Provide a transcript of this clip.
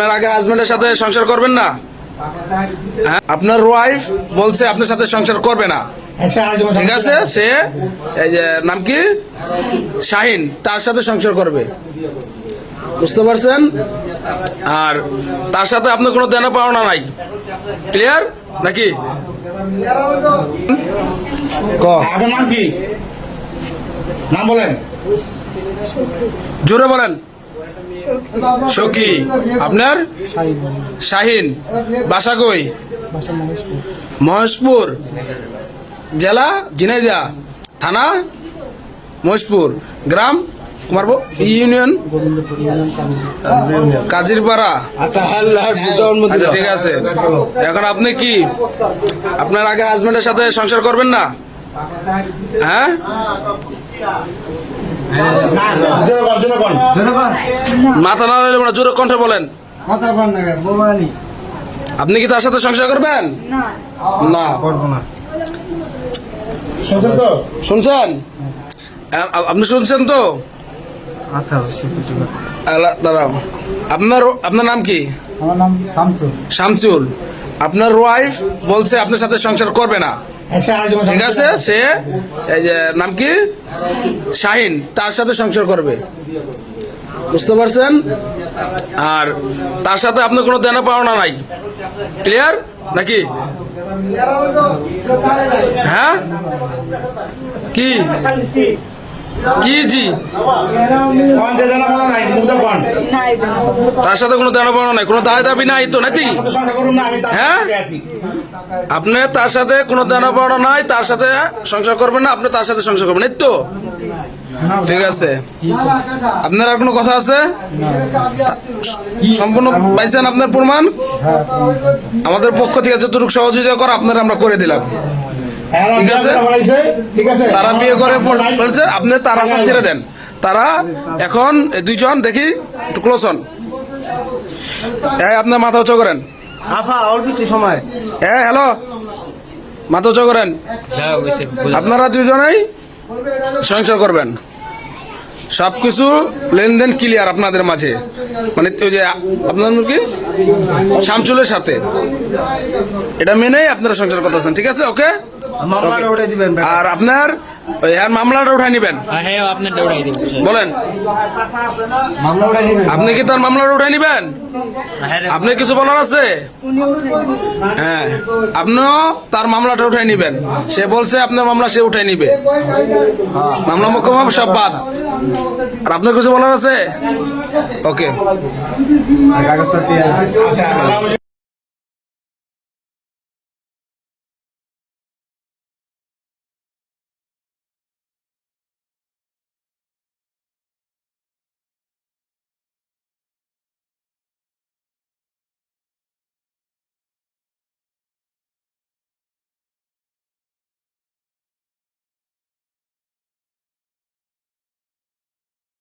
আপনার আগে হাজবেন্ডের সাথে সংসার করবেন না? হ্যাঁ আপনার ওয়াইফ বলছে আপনার সাথে সংসার করবে না। ঠিক আছে? সে এই যে নাম কি? শাহিন তার সাথে সংসার করবে। বুঝতে পারছেন? আর তার সাথে আপনার কোনো দেনা পাওনা নাই। ক্লিয়ার নাকি? নাম বলেন। জোরে বলেন। সখী আপনার? শাহিন। বাসা কই? মহেশপুর। জেলা? ঝিনাইদা। থানা? মহেশপুর। গ্রাম? কুমারব ইউনিয়ন? কাজিরপাড়া। আচ্ছা আচ্ছা ঠিক আছে। এখন আপনি কি? আপনার আগে হাজবেন্ডের সাথে সংসার করবেন না? হ্যাঁ? মাথা না হলে জোরে কণ্ঠে বলেন। আপনি কি তার সাথে সংসার করবেন? না। করব না। শুনছেন আপনি শুনছেন তো? আচ্ছা দাঁড়াও। আপনার আপনার নাম কি? আমার নাম শামসুল। শামসুল। আপনার ওয়াইফ বলছে আপনার সাথে সংসার করবে না। ঠিক আছে সে এই যে নাম কি? শাহিন তার সাথে সংসার করবে। বুঝতে পারছেন? আর তার সাথে আপনার কোনো দেনা পাওনা নাই। ক্লিয়ার নাকি? হ্যাঁ? কি? কি জি? তার সাথে কোনো দেনা পাওনা নাই কোনো দায় দাবি নাই তো নাকি হ্যাঁ? আপনি তার সাথে কোনো দেনা পাওনা নাই তার সাথে সংসার করবেন না আপনি তার সাথে সংসার করবেন এই তো? ঠিক আছে। আপনার আর কোনো কথা আছে? সম্পূর্ণ পাইছেন আপনার প্রমাণ? আমাদের পক্ষ থেকে যতটুকু সহযোগিতা করা আপনারা আমরা করে দিলাম। ঠিক আছে। ঠিক আছে? তারা বিয়ে করে পড়ছে বলছে আপনি তারা সব ছেড়ে দেন। তারা এখন দুইজন দেখি একটু ক্লোজ হন। এই আপনার মাথা উঁচু করেন। সময়। হ্যাঁ হ্যালো। মাথা উঁচু করেন। আপনারা দুজনেই সংসার করবেন। সবকিছু লেনদেন ক্লিয়ার আপনাদের মাঝে। মানে ওই যে আপনার কি? শামচুলের সাথে। এটা মেনেই আপনারা সংসার করতেছেন ঠিক আছে? ওকে মামলাটা আর আপনার ওই আর মামলাটা উঠাই নেবেন। হ্যাঁ দিব। বলেন। আপনি কি তার মামলাটা উঠাই নেবেন? হ্যাঁ আপনি কিছু বলার আছে? হ্যাঁ। আপনিও তার মামলাটা উঠাই নিবেন। সে বলছে আপনার মামলা সে উঠাই নিবে। মামলা মোকম সব বাদ। আর আপনার কিছু বলার আছে? ওকে